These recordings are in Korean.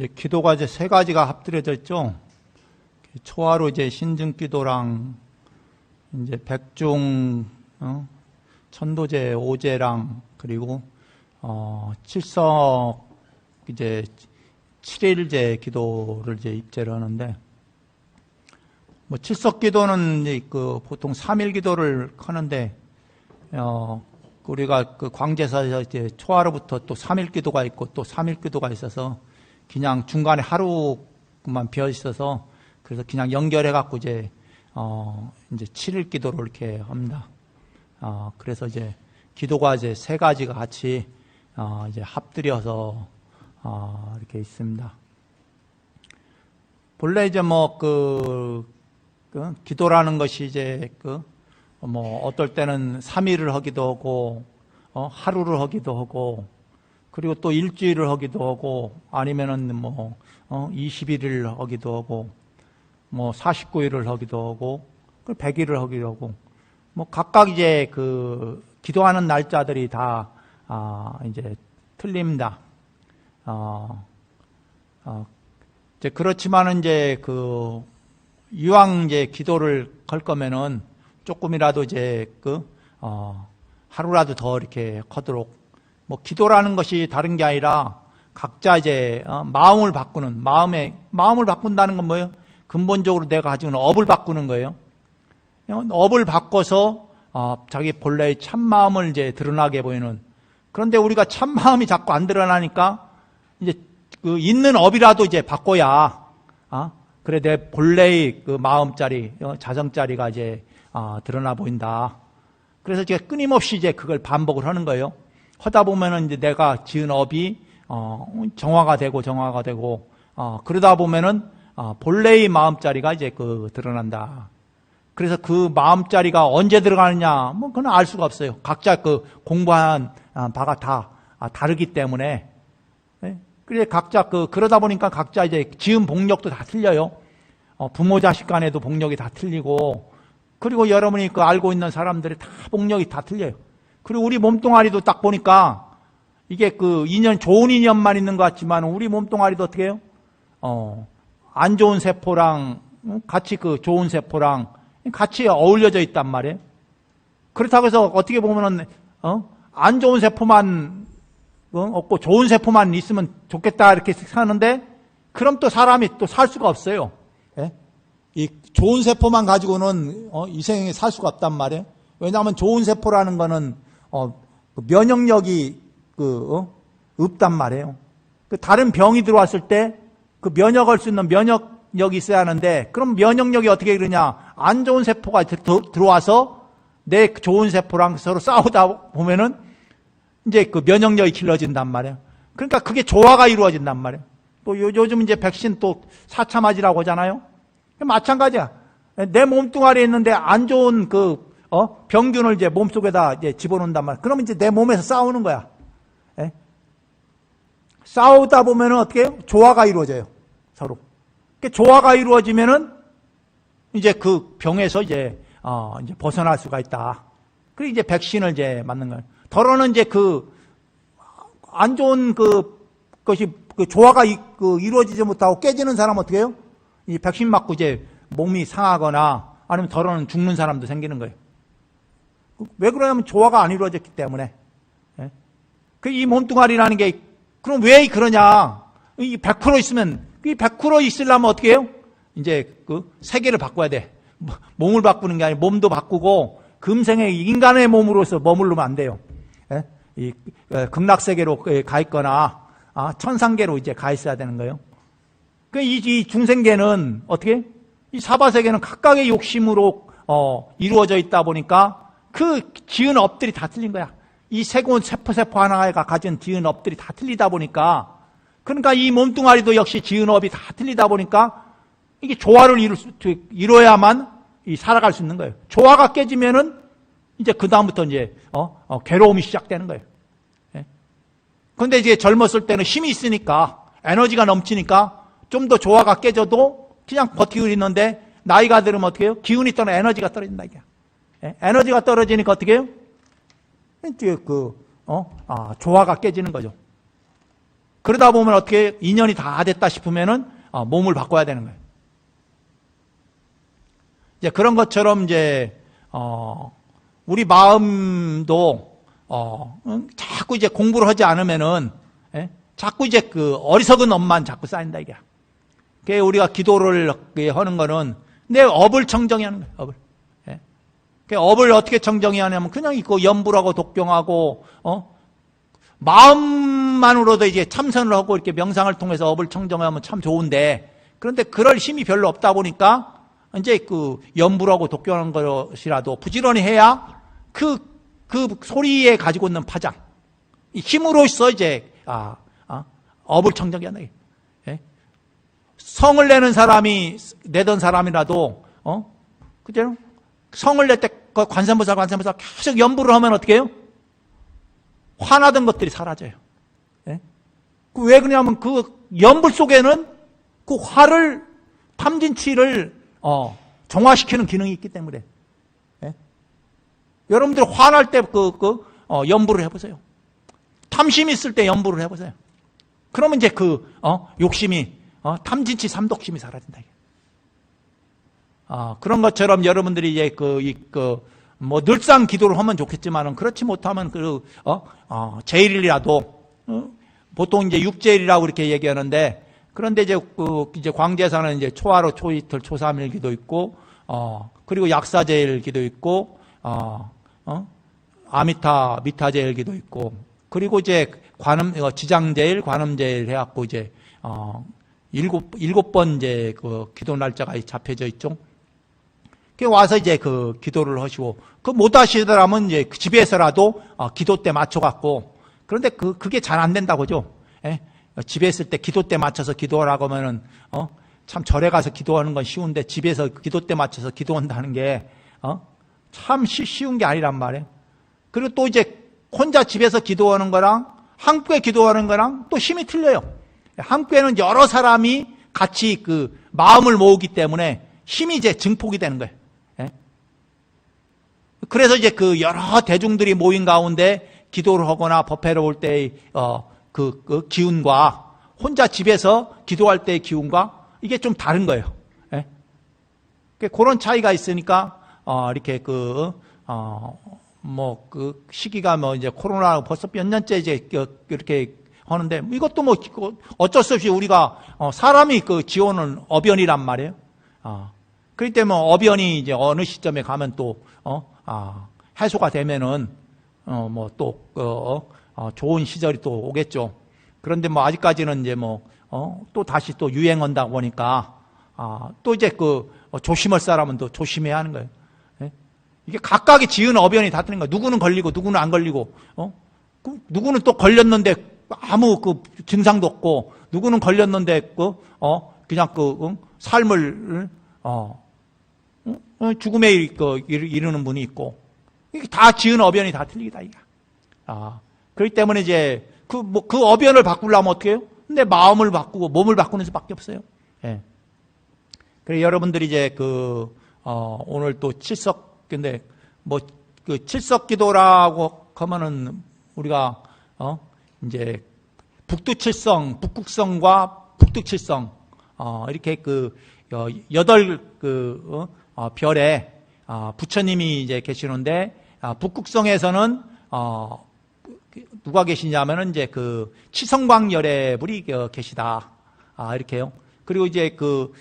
이제 기도가 이제 세 가지가 합들여져 있죠. 초하루 이제 신증 기도랑 이제 백중 어? 천도제 오제랑 그리고 어, 칠석 이제 칠일제 기도를 이제 입제를 하는데 뭐 칠석 기도는 이제 그 보통 삼일 기도를 하는데 어 우리가 그 광제사에서 이제 초하루부터 또 삼일 기도가 있고 또 삼일 기도가 있어서 그냥 중간에 하루만 비어 있어서 그래서 그냥 연결해 갖고 이제 어 이제 7일 기도를 이렇게 합니다. 어 그래서 이제 기도가 이제 세 가지가 같이 어 이제 합들여서 어 이렇게 있습니다. 본래 이제 뭐그 그 기도라는 것이 이제 그 뭐 어떨 때는 3일을 하기도 하고 어 하루를 하기도 하고 그리고 또 일주일을 하기도 하고 아니면은 뭐 어, 21일을 하기도 하고 뭐 49일을 하기도 하고 100일을 하기도 하고 뭐 각각 이제 그 기도하는 날짜들이 다 아, 이제 틀립니다. 어, 어, 이제 그렇지만은 이제 그 이왕 이제 기도를 걸 거면은 조금이라도 이제 그 어, 하루라도 더 이렇게 하도록 뭐 기도라는 것이 다른 게 아니라 각자 이제 어, 마음을 바꾸는 마음에 마음을 바꾼다는 건 뭐예요? 근본적으로 내가 가지고 있는 업을 바꾸는 거예요. 업을 바꿔서 어, 자기 본래의 참 마음을 이제 드러나게 보이는. 그런데 우리가 참 마음이 자꾸 안 드러나니까 이제 그 있는 업이라도 이제 바꿔야 아 그래 내 본래의 그 마음짜리 어, 자성짜리가 이제 어, 드러나 보인다. 그래서 제가 끊임없이 이제 그걸 반복을 하는 거예요. 하다 보면은 이제 내가 지은 업이 어, 정화가 되고 정화가 되고 어, 그러다 보면은 어, 본래의 마음자리가 이제 그 드러난다. 그래서 그 마음자리가 언제 들어가느냐, 뭐 그건 알 수가 없어요. 각자 그 공부한 아, 바가 다 아, 다르기 때문에. 예? 그래 각자 그 그러다 보니까 각자 이제 지은 복력도 다 틀려요. 어, 부모 자식 간에도 복력이 다 틀리고 그리고 여러분이 그 알고 있는 사람들이 다 복력이 다 틀려요. 그리고 우리 몸뚱아리도 딱 보니까 이게 그 인연, 좋은 인연만 있는 것 같지만 우리 몸뚱아리도 어떻게 해요? 어, 안 좋은 세포랑 같이 그 좋은 세포랑 같이 어울려져 있단 말이에요. 그렇다고 해서 어떻게 보면은, 어, 안 좋은 세포만 어, 없고 좋은 세포만 있으면 좋겠다 이렇게 사는데 그럼 또 사람이 또 살 수가 없어요. 예? 이 좋은 세포만 가지고는 어, 이 생에 살 수가 없단 말이에요. 왜냐하면 좋은 세포라는 거는 어, 그 면역력이 그 어? 없단 말이에요. 그 다른 병이 들어왔을 때 그 면역할 수 있는 면역력이 있어야 하는데 그럼 면역력이 어떻게 그러냐? 안 좋은 세포가 들어와서 내 좋은 세포랑 서로 싸우다 보면은 이제 그 면역력이 길러진단 말이에요. 그러니까 그게 조화가 이루어진단 말이에요. 또 요즘 이제 백신 또 4차 맞이라고 하잖아요. 마찬가지야. 내 몸뚱아리에 있는데 안 좋은 그 어? 병균을 이제 몸속에다 이제 집어넣는단 말이야. 그러면 이제 내 몸에서 싸우는 거야. 예? 싸우다 보면은 어떻게 해요? 조화가 이루어져요. 서로. 그 조화가 이루어지면은 이제 그 병에서 이제 어 이제 벗어날 수가 있다. 그리고 이제 백신을 이제 맞는 거예요. 더러는 이제 그 안 좋은 그 것이 그 조화가 이, 그 이루어지지 못하고 깨지는 사람 은 어떻게 해요? 이 백신 맞고 이제 몸이 상하거나 아니면 더러는 죽는 사람도 생기는 거예요. 왜 그러냐면 조화가 안 이루어졌기 때문에. 예? 그이 몸뚱아리라는 게 그럼 왜 그러냐? 이 100% 있으면 이 100% 있으려면 어떻게 해요? 이제 그 세계를 바꿔야 돼. 뭐, 몸을 바꾸는 게 아니라 몸도 바꾸고 금생의 인간의 몸으로서 머무르면 안 돼요. 예? 이 극락 세계로 가 있거나 아, 천상계로 이제 가 있어야 되는 거예요. 그이 이 중생계는 어떻게? 이 사바 세계는 각각의 욕심으로 어, 이루어져 있다 보니까 그 지은 업들이 다 틀린 거야. 이 세곤 세포 세포 하나가 가진 지은 업들이 다 틀리다 보니까 그러니까 이 몸뚱아리도 역시 지은 업이 다 틀리다 보니까 이게 조화를 이룰 수, 이뤄야만 이 살아갈 수 있는 거예요. 조화가 깨지면은 이제 그 다음부터 이제 어, 어, 괴로움이 시작되는 거예요. 예? 그런데 이제 젊었을 때는 힘이 있으니까 에너지가 넘치니까 좀 더 조화가 깨져도 그냥 버티고 있는데 나이가 들으면 어떻게 해요? 기운이 떠나 에너지가 떨어진다 이게. 예? 에너지가 떨어지니까 어떻게 해요? 그, 어, 아, 조화가 깨지는 거죠. 그러다 보면 어떻게 인연이 다 됐다 싶으면은 어, 몸을 바꿔야 되는 거예요. 이제 그런 것처럼 이제 어, 우리 마음도 어, 응? 자꾸 이제 공부를 하지 않으면은 예? 자꾸 이제 그 어리석은 업만 자꾸 쌓인다 이게. 그게 우리가 기도를 하는 거는 내 업을 청정해야 하는 거예요. 업을. 예? 그 업을 어떻게 청정해야 하냐면 그냥 있고 염불하고 독경하고 어? 마음만으로도 이제 참선을 하고 이렇게 명상을 통해서 업을 청정하면 참 좋은데 그런데 그럴 힘이 별로 없다 보니까 이제 그 염불하고 독경하는 것이라도 부지런히 해야 그, 그 소리에 가지고 있는 파장, 이 힘으로써 이제, 아, 아 업을 청정해야. 예? 성을 내는 사람이, 내던 사람이라도, 어? 그죠? 성을 낼 때 관세음보살, 관세음보살 계속 염불을 하면 어떻게 해요? 화나던 것들이 사라져요. 예? 그왜 그러냐면 그 연불 속에는 그 화를 탐진치를 어, 정화시키는 기능이 있기 때문에 예? 여러분들 화날 때 그 그, 어, 연불을 해보세요. 탐심 있을 때 연불을 해보세요. 그러면 이제 그 어, 욕심이 어, 탐진치 삼독심이 사라진다. 아, 그런 것처럼 여러분들이 이제 그, 이, 그, 뭐, 늘상 기도를 하면 좋겠지만은, 그렇지 못하면 그, 어, 어, 제일이라도, 어, 보통 이제 육제일이라고 이렇게 얘기하는데, 그런데 이제 그, 이제 광제사는 이제 초하루, 초이틀, 초삼일 기도 있고, 어, 그리고 약사제일 기도 있고, 어, 어, 아미타, 미타제일 기도 있고, 그리고 이제 관음, 어, 지장제일, 관음제일 해갖고 이제, 어, 일곱, 일곱 번 이제 그 기도 날짜가 잡혀져 있죠. 그 와서 이제 그 기도를 하시고 그 못 하시더라면 이제 그 집에서라도 어, 기도 때 맞춰갖고 그런데 그 그게 잘 안 된다고죠. 예? 집에 있을 때 기도 때 맞춰서 기도하라고 하면은 어? 참 절에 가서 기도하는 건 쉬운데 집에서 기도 때 맞춰서 기도한다는 게 어? 쉬운 게 아니란 말이에요. 그리고 또 이제 혼자 집에서 기도하는 거랑 한국에 기도하는 거랑 또 힘이 틀려요. 한국에는 여러 사람이 같이 그 마음을 모으기 때문에 힘이 이제 증폭이 되는 거예요. 예? 그래서 이제 그 여러 대중들이 모인 가운데 기도를 하거나 법회를 올 때의 어, 그, 그 기운과 혼자 집에서 기도할 때의 기운과 이게 좀 다른 거예요. 예? 그 그런 차이가 있으니까 어, 이렇게 그 어, 뭐 그 시기가 뭐 이제 코로나 벌써 몇 년째 이제 그- 이렇게 하는데 이것도 뭐그 어쩔 수 없이 우리가 어, 사람이 그 지원은 어변이란 말이에요. 아, 그렇기 때문에 어변이 이제 어느 시점에 가면 또 어, 아, 해소가 되면은 어, 뭐 또 어, 어, 좋은 시절이 또 오겠죠. 그런데 뭐 아직까지는 이제 뭐 어, 또 다시 또 유행 한다 보니까 아, 또 이제 그 어, 조심할 사람은 또 조심해야 하는 거예요. 예? 이게 각각의 지은 어변이 다 틀린 거예요. 누구는 걸리고 누구는 안 걸리고 어? 그 누구는 또 걸렸는데 아무 그 증상도 없고 누구는 걸렸는데 그 어, 그냥 그 응? 삶을 어, 응? 어, 죽음에 이- 그 이르- 이르는 분이 있고 다 지은 어변이 다 틀리다 이게. 아, 그렇기 때문에 이제 그 뭐 그 어변을 바꾸려면 어떻게 해요? 내 마음을 바꾸고 몸을 바꾸는 수밖에 없어요. 예. 그래 여러분들이 이제 그 어, 오늘 또 칠석 근데 뭐 그 칠석 기도라고 하면은 우리가 어 이제 북두칠성, 북극성과 북두칠성 어, 이렇게 그 어, 여덟 그 어, 어, 별에 어, 부처님이 이제 계시는데 아, 북극성에서는 어, 그, 누가 계시냐면은 이제 그 치성광 열애불이 어, 계시다. 아, 이렇게요. 그리고 이제 그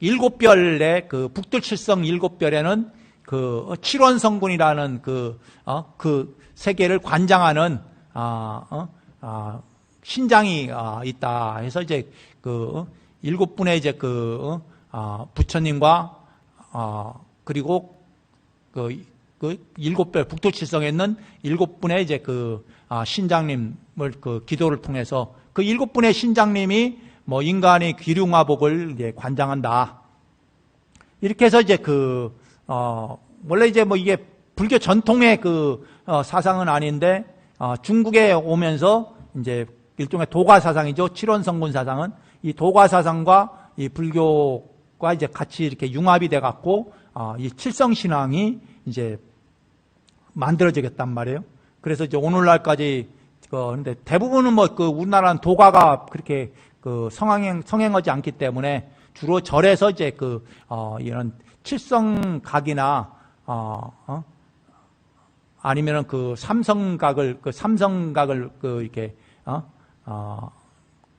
일곱 별의 그 북두칠성 일곱 별에는 그 칠원 성군이라는 그, 어, 그 세계를 관장하는, 아, 어, 아, 신장이 아, 있다 해서 이제 그 어, 일곱 분의 이제 그 어, 아, 부처님과 아, 그리고 그, 그 일곱 별 북도 칠성에 있는 일곱 분의 이제 그 아, 신장님을 그 기도를 통해서 그 일곱 분의 신장님이 뭐 인간의 기륭화복을 이제 관장한다. 이렇게 해서 이제 그, 어, 원래 이제 뭐 이게 불교 전통의 그, 어, 사상은 아닌데, 어, 중국에 오면서 이제 일종의 도가 사상이죠. 칠원 성군 사상은. 이 도가 사상과 이 불교 가 이제 같이 이렇게 융합이 돼 갖고, 어, 이 칠성 신앙이 이제 만들어지겠단 말이에요. 그래서 이제 오늘날까지 그, 근데 대부분은 뭐, 그, 우리나라는 도가가 그렇게 그 성행, 성행하지 않기 때문에 주로 절에서 이제 그, 어, 이런 칠성각이나, 어, 어? 아니면은 그 삼성각을, 그 삼성각을 그 이렇게, 어, 어,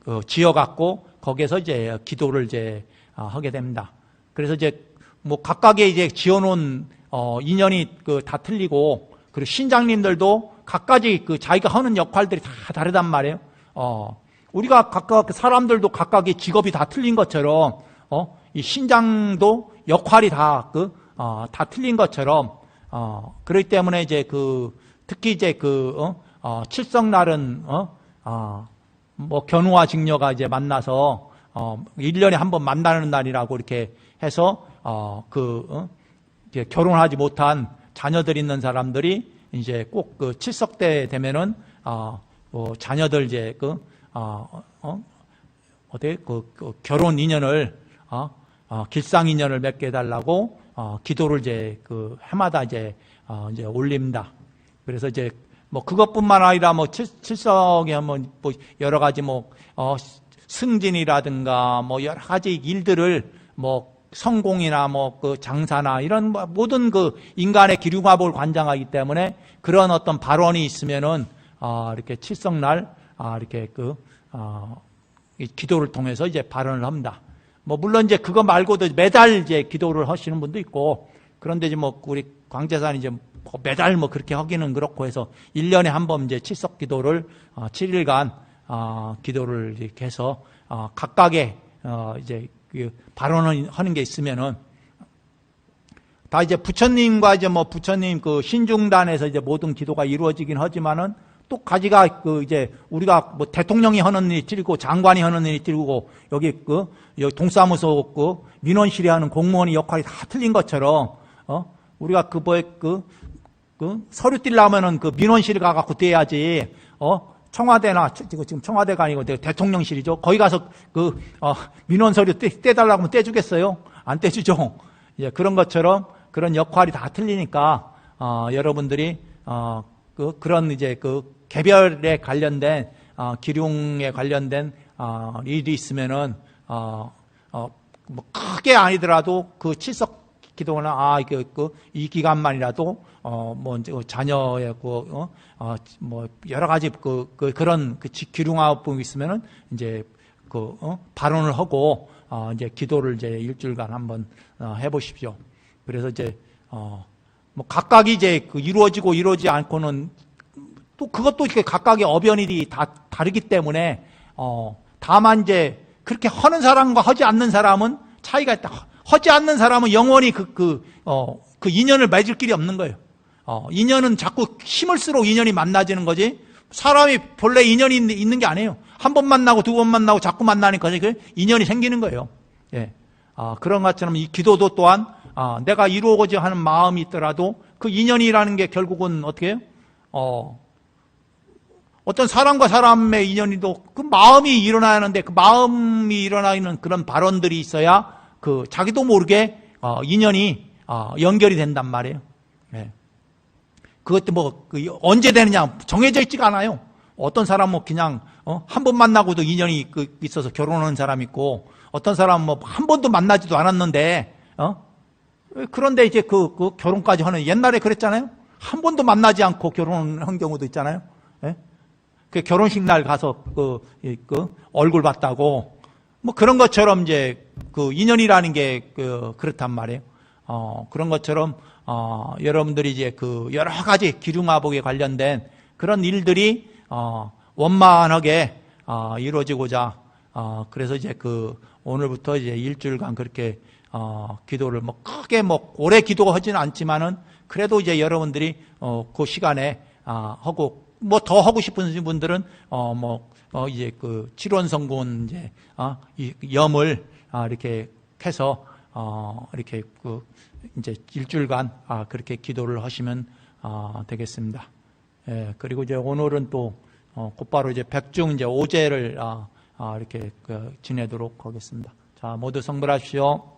그 지어 갖고 거기에서 이제 기도를 이제 어, 하게 됩니다. 그래서 이제 뭐 각각의 이제 지어놓은 어, 인연이 그 다 틀리고 그리고 신장님들도 각가지 그 자기가 하는 역할들이 다 다르단 말이에요. 어, 우리가 각각 사람들도 각각의 직업이 다 틀린 것처럼 어, 이 신장도 역할이 다 그, 어, 다 틀린 것처럼 어, 그렇기 때문에 이제 그 특히 이제 그 어, 어, 칠성날은 어, 어, 뭐 견우와 직녀가 이제 만나서 어 1년에 한 번 만나는 날이라고 이렇게 해서 어 그 어? 이제 결혼하지 못한 자녀들 있는 사람들이 이제 꼭 그 칠석 때 되면은 어, 어 자녀들 이제 그 어, 어 어때 그, 그 결혼 인연을 어, 어, 길상 인연을 맺게 해달라고 어, 기도를 이제 그 해마다 이제 어, 이제 올립니다. 그래서 이제 뭐 그것뿐만 아니라 뭐 칠, 칠석에 뭐, 뭐 여러 가지 뭐 어, 승진이라든가 뭐 여러 가지 일들을 뭐 성공이나 뭐 그 장사나 이런 뭐 모든 그 인간의 기류마법을 관장하기 때문에 그런 어떤 발언이 있으면은 아 이렇게 칠성날 아 이렇게 그 아, 이 기도를 통해서 이제 발언을 합니다. 뭐 물론 이제 그거 말고도 매달 이제 기도를 하시는 분도 있고 그런데 이제 뭐 우리 광재산 이제 뭐 매달 뭐 그렇게 하기는 그렇고 해서 1년에 한 번 이제 칠석 기도를 어, 7일간 어, 기도를 이렇게 해서 어, 각각의 어, 이제 그 발언을 하는 게 있으면은 다 이제 부처님과 이제 뭐 부처님 그 신중단에서 이제 모든 기도가 이루어지긴 하지만은 또 가지가 그 이제 우리가 뭐 대통령이 하는 일이 틀리고 장관이 하는 일이 틀리고 여기 그 여기 동사무소 그 민원실에 하는 공무원의 역할이 다 틀린 것처럼 어 우리가 그 뭐에 그, 그 서류 뛸려면은 그 민원실에 가갖고 떼야지 어 청와대나 지금 청와대가 아니고 대통령실이죠. 거기 가서 그 어, 민원 서류 떼, 떼달라고 하면 떼주겠어요? 안 떼주죠. 예, 그런 것처럼 그런 역할이 다 틀리니까 어, 여러분들이 어, 그 그런 이제 그 개별에 관련된 어, 기룡에 관련된 어, 일이 있으면은 어, 어, 뭐 크게 아니더라도 그 칠석 기도나 아 이게 그이 기간만이라도 어뭐 자녀의 그뭐 어, 뭐 여러 가지 그, 그 그런 그 기륭화법이 있으면은 이제 그 어? 발언을 하고 어, 이제 기도를 이제 일주일간 한번 어, 해보십시오. 그래서 이제 어, 뭐 각각이 이제 그 이루어지고 이루어지지 않고는 또 그것도 이렇게 각각의 어변이 다 다르기 때문에 어, 다만 이제 그렇게 하는 사람과 하지 않는 사람은 차이가 있다. 하지 않는 사람은 영원히 그, 그, 어, 그 인연을 맺을 길이 없는 거예요. 어, 인연은 자꾸 힘을수록 인연이 만나지는 거지. 사람이 본래 인연이 있는 게 아니에요. 한 번 만나고 두 번 만나고 자꾸 만나니까 그 인연이 생기는 거예요. 예. 아, 그런 것처럼 이 기도도 또한 아, 내가 이루고자 하는 마음이 있더라도 그 인연이라는 게 결국은 어떻게 해요? 어, 어떤 사람과 사람의 인연이도 그 마음이 일어나야 하는데 그 마음이 일어나는 그런 발언들이 있어야 그 자기도 모르게 어, 인연이 어, 연결이 된단 말이에요. 네. 그것도 뭐 그 언제 되느냐 정해져 있지가 않아요. 어떤 사람은 뭐 그냥 어, 한 번 만나고도 인연이 그 있어서 결혼하는 사람 있고 어떤 사람은 뭐 한 번도 만나지도 않았는데 어? 그런데 이제 그, 그 결혼까지 하는 옛날에 그랬잖아요. 한 번도 만나지 않고 결혼한 경우도 있잖아요. 예? 그 결혼식 날 가서 그, 그 얼굴 봤다고 뭐 그런 것처럼 이제 그 인연이라는 게 그 그렇단 말이에요. 어, 그런 것처럼 어, 여러분들이 이제 그 여러 가지 기중화복에 관련된 그런 일들이 어, 원만하게 어, 이루어지고자 어, 그래서 이제 그 오늘부터 이제 일주일간 그렇게 어, 기도를 뭐 크게 뭐 오래 기도하지는 않지만은 그래도 이제 여러분들이 어, 그 시간에 아, 하고 뭐 더 하고 싶은 분들은 어 뭐 어, 이제 그 칠원 성군 이제 어, 이 염을 아, 이렇게 해서 어, 이렇게 그 이제 일주일간 아, 그렇게 기도를 하시면 아, 되겠습니다. 예, 그리고 이제 오늘은 또 어, 곧바로 이제 백중 이제 오제를 아, 아, 이렇게 그 지내도록 하겠습니다. 자, 모두 성불하십시오.